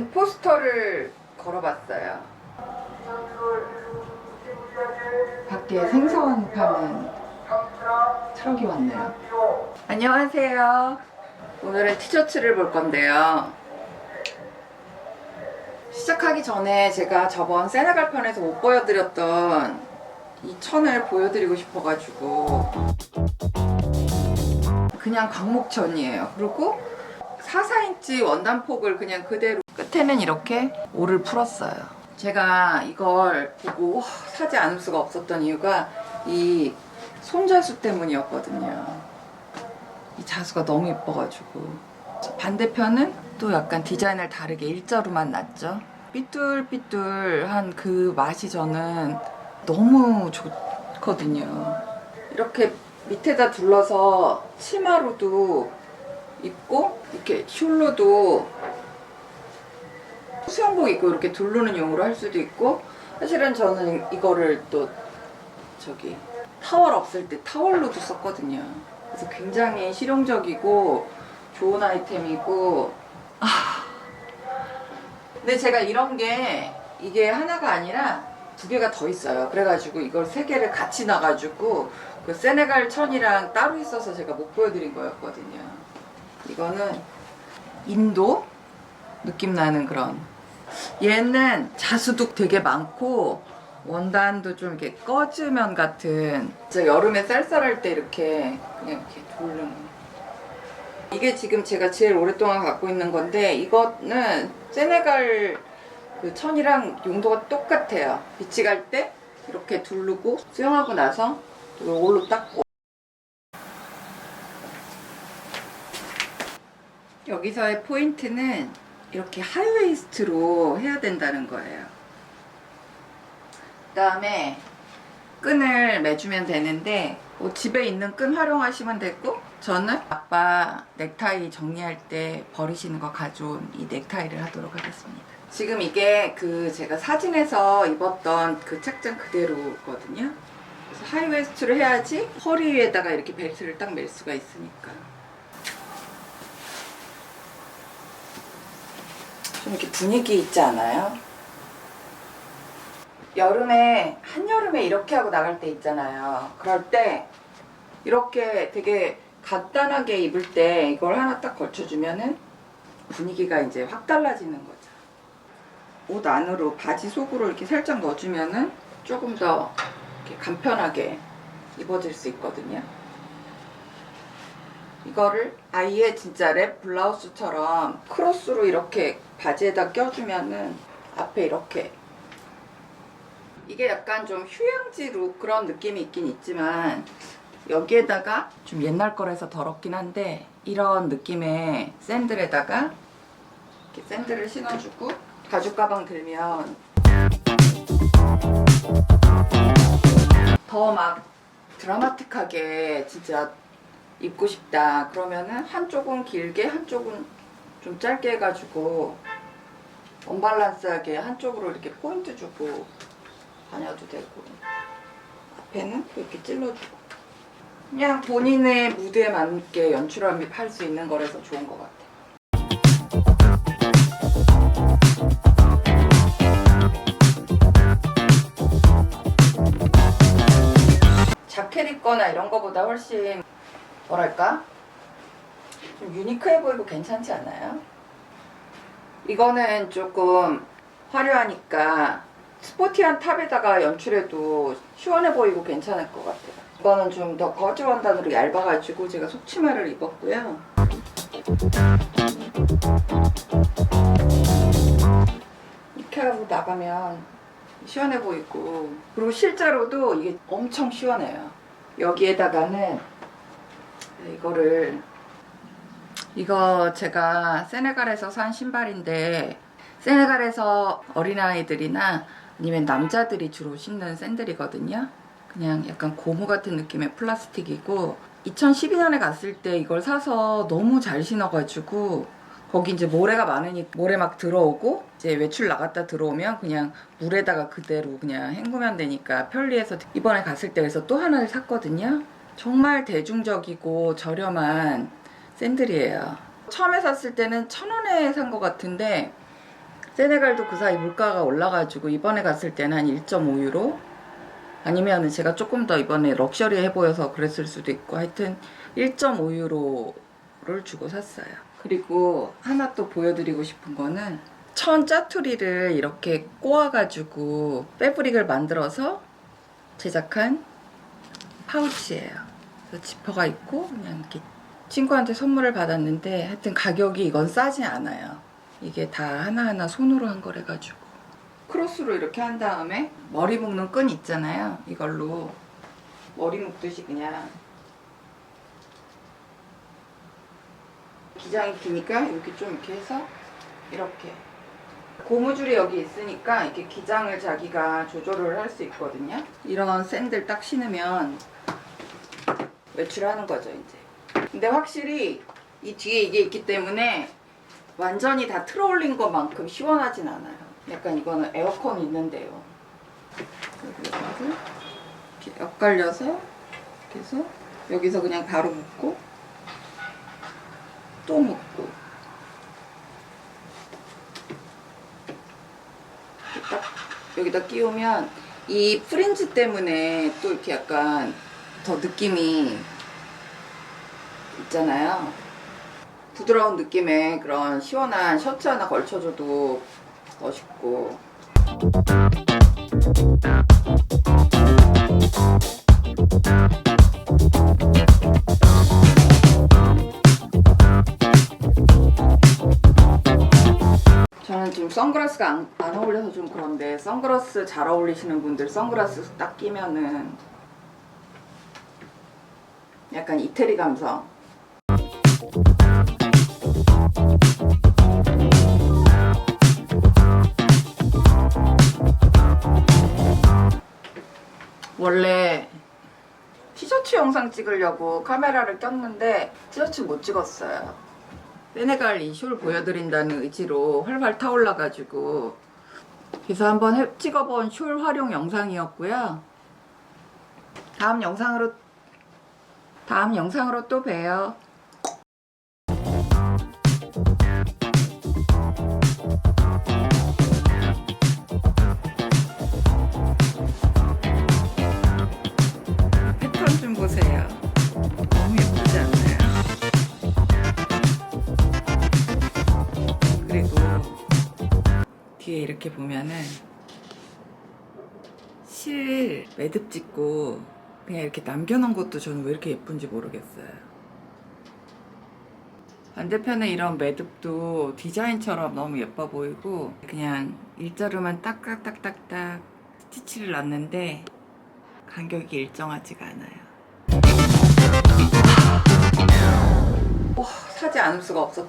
오늘은 포스터를 걸어봤어요. 밖에 생선 파는 트럭이 왔네요. 안녕하세요. 오늘은 티셔츠를 볼 건데요. 시작하기 전에 제가 저번 세네갈 편에서 못 보여드렸던 이 천을 보여드리고 싶어가지고 그냥 광목천이에요. 그리고 4, 4인치 원단폭을 그냥 그대로 끝에는 이렇게 올을 풀었어요. 제가 이걸 보고 와, 사지 않을 수가 없었던 이유가 이 손자수 때문이었거든요. 이 자수가 너무 예뻐가지고 반대편은 또 약간 디자인을 다르게 일자로만 놨죠. 삐뚤삐뚤한 그 맛이 저는 너무 좋거든요. 이렇게 밑에다 둘러서 치마로도 입고 이렇게 숄로도 수영복 입고 이렇게 두르는 용으로 할 수도 있고 사실은 저는 이거를 또 저기 타월 없을 때 타월로도 썼거든요. 그래서 굉장히 실용적이고 좋은 아이템이고 아 근데 제가 이런 게 이게 하나가 아니라 두 개가 더 있어요. 그래가지고 이걸 세 개를 같이 놔가지고 그 세네갈 천이랑 따로 있어서 제가 못 보여드린 거였거든요. 이거는 인도 느낌 나는 그런 얘는 자수도 되게 많고 원단도 좀 이렇게 꺼즈면 같은. 진짜 여름에 쌀쌀할 때 이렇게 그냥 이렇게 돌르는 이게 지금 제가 제일 오랫동안 갖고 있는 건데 이거는 세네갈 그 천이랑 용도가 똑같아요. 비치 갈 때 이렇게 두르고 수영하고 나서 이걸로 닦고 여기서의 포인트는 이렇게 하이웨이스트로 해야 된다는 거예요. 그 다음에 끈을 매주면 되는데 뭐 집에 있는 끈 활용하시면 되고 저는 아빠 넥타이 정리할 때 버리시는 거 가져온 이 넥타이를 하도록 하겠습니다. 지금 이게 그 제가 사진에서 입었던 그 착장 그대로거든요. 그래서 하이웨스트를 해야지 허리 위에다가 이렇게 벨트를 딱맬 수가 있으니까. 좀 이렇게 분위기 있지 않아요? 여름에 한여름에 이렇게 하고 나갈 때 있잖아요. 그럴 때 이렇게 되게 간단하게 입을 때 이걸 하나 딱 걸쳐주면은 분위기가 이제 확 달라지는 거죠. 옷 안으로 바지 속으로 이렇게 살짝 넣어주면은 조금 더 간편하게 입어질 수 있거든요. 이거를 아예 진짜 랩 블라우스처럼 크로스로 이렇게 바지에다 껴주면은 앞에 이렇게. 이게 약간 좀 휴양지 룩 그런 느낌이 있긴 있지만 여기에다가 좀 옛날 거라서 더럽긴 한데 이런 느낌의 샌들에다가 이렇게 샌들을 신어주고 가죽 가방 들면 더 막 드라마틱하게 진짜 입고 싶다. 그러면은 한쪽은 길게 한쪽은 좀 짧게 해가지고 언밸런스하게 한쪽으로 이렇게 포인트 주고 다녀도 되고. 앞에는 이렇게 찔러주고. 그냥 본인의 무대에 맞게 연출할 수 있는 거라서 좋은 것 같아요. 자켓 입거나 이런 거보다 훨씬 뭐랄까 좀 유니크해 보이고 괜찮지 않아요? 이거는 조금 화려하니까 스포티한 탑에다가 연출해도 시원해 보이고 괜찮을 것 같아요. 이거는 좀 더 거즈 원단으로 얇아가지고 제가 속치마를 입었고요. 이렇게 하고 나가면 시원해 보이고 그리고 실제로도 이게 엄청 시원해요. 여기에다가는 이거를 이거 제가 세네갈에서 산 신발인데 세네갈에서 어린아이들이나 아니면 남자들이 주로 신는 샌들이거든요. 그냥 약간 고무 같은 느낌의 플라스틱이고 2012년에 갔을 때 이걸 사서 너무 잘 신어가지고 거기 이제 모래가 많으니 모래 막 들어오고 이제 외출 나갔다 들어오면 그냥 물에다가 그대로 그냥 헹구면 되니까 편리해서 이번에 갔을 때 그래서 또 하나를 샀거든요. 정말 대중적이고 저렴한 샌들이에요. 처음에 샀을 때는 천 원에 산 것 같은데 세네갈도 그 사이 물가가 올라가지고 이번에 갔을 때는 한 1.5유로 아니면 제가 조금 더 이번에 럭셔리해 보여서 그랬을 수도 있고 하여튼 1.5유로를 주고 샀어요. 그리고 하나 또 보여드리고 싶은 거는 천 짜투리를 이렇게 꼬아가지고 패브릭을 만들어서 제작한 파우치예요. 지퍼가 있고 그냥 이렇게 친구한테 선물을 받았는데 하여튼 가격이 이건 싸지 않아요. 이게 다 하나하나 손으로 한 거래가지고 크로스로 이렇게 한 다음에 머리 묶는 끈 있잖아요. 이걸로 머리 묶듯이 그냥 기장이 기니까 이렇게 좀 이렇게 해서 이렇게 고무줄이 여기 있으니까 이렇게 기장을 자기가 조절을 할 수 있거든요. 이런 샌들 딱 신으면 외출하는 거죠 이제. 근데 확실히 이 뒤에 이게 있기 때문에 완전히 다 틀어올린 것만큼 시원하진 않아요. 약간 이거는 에어컨 있는데요. 이렇게 엇갈려서 이렇게 해서 여기서 그냥 바로 묶고 또 묶고 여기다 끼우면 이 프린지 때문에 또 이렇게 약간 더 느낌이 있잖아요. 부드러운 느낌의 그런 시원한 셔츠 하나 걸쳐줘도 멋있고. 저는 지금 선글라스가 안, 안 어울려서 좀 그런데 선글라스 잘 어울리시는 분들 선글라스 딱 끼면은 약간 이태리 감성. 원래 티셔츠 영상 찍으려고 카메라를 꼈는데 티셔츠 못 찍었어요. 세네갈 이숄 보여드린다는 의지로 활활 타올라가지고 그래서 한번 해- 찍어본 숄 활용 영상이었고요. 다음 영상으로 다음 영상으로 또 봬요. 패턴 좀 보세요. 너무 예쁘지 않나요? 그리고 뒤에 이렇게 보면은 실 매듭 짓고 그냥 이렇게 남겨놓은 것도 저는 왜 이렇게 예쁜지 모르겠어요. 반대편에 이런 매듭도 디자인처럼 너무 예뻐 보이고 그냥 일자로만 딱딱딱딱딱 스티치를 놨는데 간격이 일정하지가 않아요. 와, 사지 않을 수가 없었던